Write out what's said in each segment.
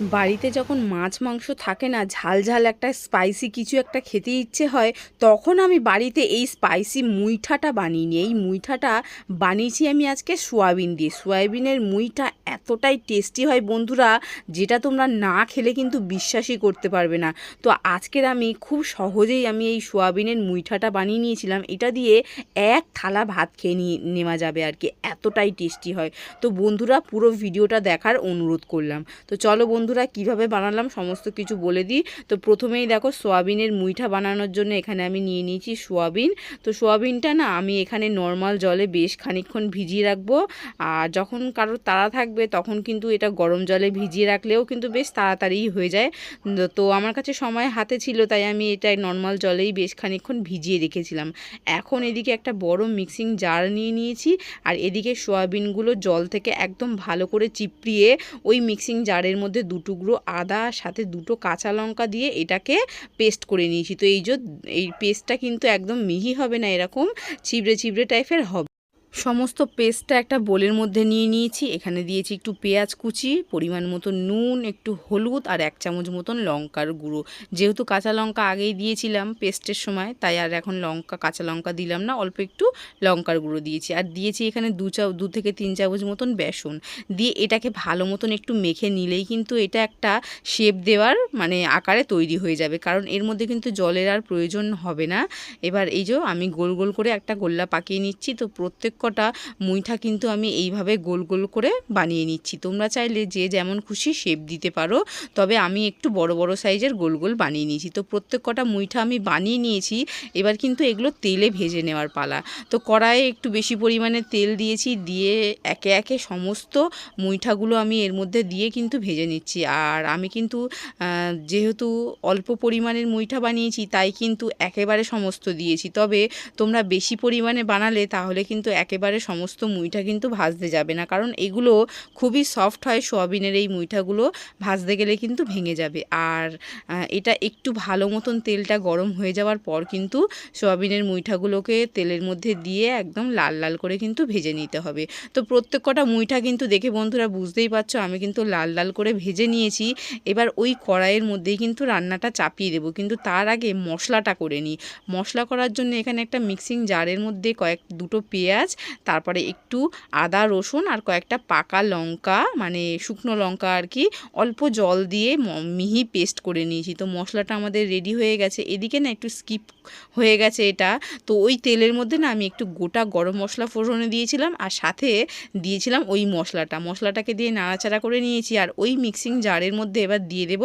বাড়িতে যখন মাছ, মাংস থাকে না, ঝাল ঝাল একটা স্পাইসি কিছু একটা খেতে ইচ্ছে হয়, তখন আমি বাড়িতে এই স্পাইসি মুইঠাটা বানিয়ে নিই। এই মুইঠাটা বানিয়েছি আমি আজকে সোয়াবিন দিয়ে। সোয়াবিনের মুইটা এতটাই টেস্টি হয় বন্ধুরা, যেটা তোমরা না খেলে কিন্তু বিশ্বাসই করতে পারবে না। তো আজকের আমি খুব সহজেই আমি এই সোয়াবিনের মুইঠাটা বানিয়ে নিয়েছিলাম। এটা দিয়ে এক থালা ভাত খেয়ে নিয়ে, নেওয়া যাবে আর কি। এতটাই টেস্টি হয়। তো বন্ধুরা পুরো ভিডিওটা দেখার অনুরোধ করলাম। তো চলো বন্ধুরা কীভাবে বানালাম সমস্ত কিছু বলে দিই। তো প্রথমেই দেখো সোয়াবিনের মুইঠা বানানোর জন্য এখানে আমি নিয়ে নিয়েছি সোয়াবিন। তো সোয়াবিনটা না আমি এখানে নর্মাল জলে বেশ খানিকক্ষণ ভিজিয়ে রাখব। আর যখন কারোর তাড়া থাকবে তখন কিন্তু এটা গরম জলে ভিজিয়ে রাখলেও কিন্তু বেশ তাড়াতাড়ি হয়ে যায়। তো আমার কাছে সময় হাতে ছিল তাই আমি এটা নর্মাল জলেই বেশ খানিকক্ষণ ভিজিয়ে রেখেছিলাম। এখন এদিকে একটা বড় মিক্সিং জার নিয়ে নিয়েছি। আর এদিকে সোয়াবিনগুলো জল থেকে একদম ভালো করে চিপড়িয়ে ওই মিক্সিং জারের মধ্যে দু টুকরো আদা, সাথে দুটো কাঁচা লঙ্কা দিয়ে এটাকে পেস্ট করে নিয়েছি। তো এই যে, এই পেস্টটা কিন্তু একদম মিহি হবে না এরকম চিবড়ে চিবড়ে টাইপের হবে। সমস্ত পেস্টটা একটা বোলের মধ্যে নিয়ে নিয়েছি। এখানে দিয়েছি একটু পেঁয়াজ কুচি, পরিমাণ মতো নুন, একটু হলুদ আর এক চামচ মতন লঙ্কার গুঁড়ো। যেহেতু কাঁচা লঙ্কা আগেই দিয়েছিলাম পেস্টের সময়, তাই আর এখন লঙ্কা, কাঁচা লঙ্কা দিলাম না, অল্প একটু লঙ্কার গুঁড়ো দিয়েছি। আর দিয়েছি এখানে দু চা, দু থেকে তিন চামচ মতন বেসন। দিয়ে এটাকে ভালো মতন একটু মেখে নিলেই কিন্তু এটা একটা শেপ দেওয়ার মানে আকারে তৈরি হয়ে যাবে। কারণ এর মধ্যে কিন্তু জলের আর প্রয়োজন হবে না। এবার এই যে আমি গোল গোল করে একটা গোল্লা পাকিয়ে নিচ্ছি, তো প্রত্যেক কটা মুইঠা কিন্তু আমি এইভাবে গোল গোল করে বানিয়ে নিচ্ছি। তোমরা চাইলে যে যেমন খুশি শেপ দিতে পারো, তবে আমি একটু বড় বড় সাইজের গোল গোল বানিয়ে নিয়েছি। তো প্রত্যেক কটা মুইঠা আমি বানিয়ে নিয়েছি, এবার কিন্তু এগুলো তেলে ভেজে নেওয়ার পালা। তো কড়াইয়ে একটু বেশি পরিমাণে তেল দিয়েছি, দিয়ে একে একে সমস্ত মুইঠাগুলো আমি এর মধ্যে দিয়ে কিন্তু ভেজে নিচ্ছি। আর আমি কিন্তু যেহেতু অল্প পরিমাণের মুইঠা বানিয়েছি, তাই কিন্তু একেবারে সমস্ত দিয়েছি। তবে তোমরা বেশি পরিমাণে বানালে তাহলে কিন্তু একেবারে সমস্ত মুইঠা কিন্তু ভাজতে যাবে না। কারণ এগুলো খুবই সফট হয়, সোয়াবিনের এই মুইঠাগুলো ভাজতে গেলে কিন্তু ভেঙে যাবে। আর এটা একটু ভালো মতন তেলটা গরম হয়ে যাওয়ার পর কিন্তু সোয়াবিনের মুইঠাগুলোকে তেলের মধ্যে দিয়ে একদম লাল লাল করে কিন্তু ভেজে নিতে হবে। তো প্রত্যেক কটা মুইঠা কিন্তু দেখে বন্ধুরা বুঝতেই পারছ, আমি কিন্তু লাল লাল করে ভেজে নিয়েছি। এবার ওই কড়াইয়ের মধ্যেই কিন্তু রান্নাটা চাপিয়ে দেবো। কিন্তু তার আগে মশলাটা করে নিই। মশলা করার জন্য এখানে একটা মিক্সিং জারের মধ্যে কয়েক, দুটো পেঁয়াজ তারপরে একটু আদা, রসুন আর কয়েকটা পাকা লঙ্কা মানে শুকনো লঙ্কা আর কি, অল্প জল দিয়ে মিহি পেস্ট করে নিয়েছি। তো মশলাটা আমাদের রেডি হয়ে গেছে। এদিকে না একটু স্কিপ হয়ে গেছে এটা। তো ওই তেলের মধ্যে না আমি একটু গোটা গরম মশলা ফোড়নে দিয়েছিলাম আর সাথে দিয়েছিলাম ওই মশলাটা। মশলাটাকে দিয়ে নাড়াচাড়া করে নিয়েছি আর ওই মিক্সিং জারের মধ্যে এবার দিয়ে দেব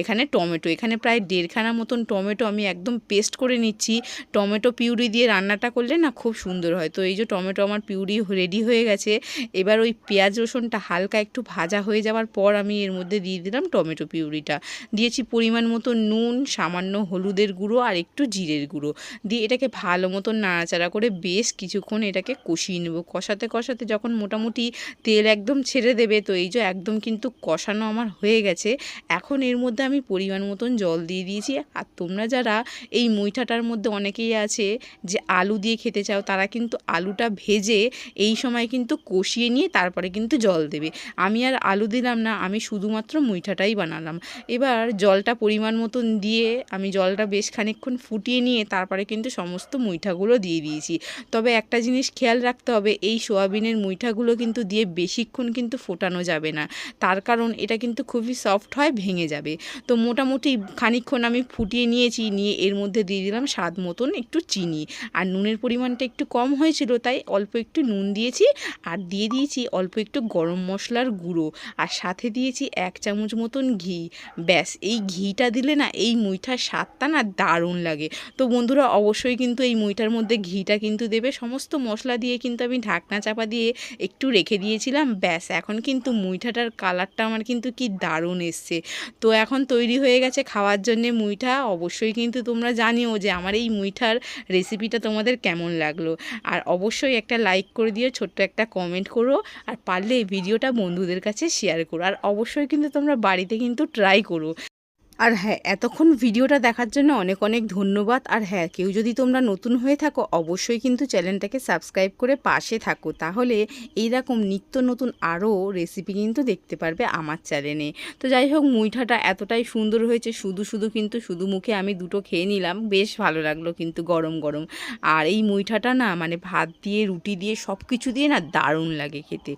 এখানে টমেটো। এখানে প্রায় দেড়খানা মতন টমেটো আমি একদম পেস্ট করে নিচ্ছি। টমেটো পিউরি দিয়ে রান্নাটা করলে না খুব সুন্দর হয়। তো এই যে টমেটো আমার পিউরি রেডি হয়ে গেছে। এবার ওই পেঁয়াজ রসুনটা হালকা একটু ভাজা হয়ে যাওয়ার পর আমি এর মধ্যে দিয়ে দিলাম টমেটো পিউরিটা। দিয়েছি পরিমাণ মতো নুন, সামান্য হলুদের গুঁড়ো আর একটু জিরের গুঁড়ো। দিয়ে এটাকে ভালো মতো নাড়াচাড়া করে বেশ কিছুক্ষণ এটাকে কষিয়ে নেব। কষাতে কষাতে যখন মোটামুটি তেল একদম ছেড়ে দেবে, তো এই যে একদম কিন্তু কষানো আমার হয়ে গেছে, এখন এর মধ্যে আমি পরিমাণ মতন জল দিয়ে দিয়েছি। আর তোমরা যারা এই মুইঠাটার মধ্যে অনেকেই আছে যে আলু দিয়ে খেতে চাও, তারা কিন্তু আলুটা ভেজে এই সময় কিন্তু কষিয়ে নিয়ে তারপরে কিন্তু জল দেবে। আমি আর আলু দিলাম না, আমি শুধুমাত্র মুইঠাটাই বানালাম। এবার জলটা পরিমাণ মতন দিয়ে আমি জলটা বেশ খানিকক্ষণ ফুটিয়ে নিয়ে তারপরে কিন্তু সমস্ত মুইঠাগুলো দিয়ে দিয়েছি। তবে একটা জিনিস খেয়াল রাখতে হবে, এই সোয়াবিনের মুইঠাগুলো কিন্তু দিয়ে বেশিক্ষণ কিন্তু ফোটানো যাবে না। তার কারণ এটা কিন্তু খুবই সফট হয়, ভেঙে যাবে। তো মোটামুটি খানিকক্ষণ আমি ফুটিয়ে নিয়েছি, নিয়ে এর মধ্যে দিয়ে দিলাম স্বাদ মতন একটু চিনি। আর নুনের পরিমাণটা একটু কম হয়েছিল, তাই অল্প একটু নুন দিয়েছি আর দিয়ে দিয়েছি অল্প একটু গরম মশলার গুঁড়ো। আর সাথে দিয়েছি এক চামচ মতন ঘি। ব্যাস, এই ঘিটা দিলে না এই মুইঠার স্বাদটা না দারুণ লাগে। তো বন্ধুরা, অবশ্যই কিন্তু এই মুইটার মধ্যে ঘিটা কিন্তু দেবে। সমস্ত মশলা দিয়ে কিন্তু আমি ঢাকনা চাপা দিয়ে একটু রেখে দিয়েছিলাম। ব্যাস, এখন কিন্তু মুইঠাটার কালারটা আমার কিন্তু কি দারুণ এসছে। তো এখন তৈরি হয়ে গেছে খাওয়ার জন্যে মুইঠা। অবশ্যই কিন্তু তোমরা জানিও যে আমার এই মুইঠার রেসিপিটা তোমাদের কেমন লাগল। আর অবশ্যই একটা লাইক করে দিও, ছোট্ট একটা কমেন্ট করো, আর পারলে এই ভিডিওটা বন্ধুদের কাছে শেয়ার করো। আর অবশ্যই কিন্তু তোমরা বাড়িতে কিন্তু ট্রাই করো। আর হ্যাঁ এতক্ষণ ভিডিওটা দেখার জন্য অনেক অনেক ধন্যবাদ। আর হ্যাঁ কেউ যদি তোমরা নতুন হয়ে থাকো, অবশ্যই কিন্তু চ্যানেলটাকে সাবস্ক্রাইব করে পাশে থাকো। তাহলে এইরকম নিত্য নতুন আরও রেসিপি কিন্তু দেখতে পারবে আমার চ্যানেলে। তো যাই হোক, মুইঠাটা এতটাই সুন্দর হয়েছে, শুধু শুধু কিন্তু শুধু মুখে আমি দুটো খেয়ে নিলাম, বেশ ভালো লাগল কিন্তু গরম গরম। আর এই মুইঠাটা না মানে ভাত দিয়ে, রুটি দিয়ে সব কিছু দিয়ে না দারুণ লাগে খেতে।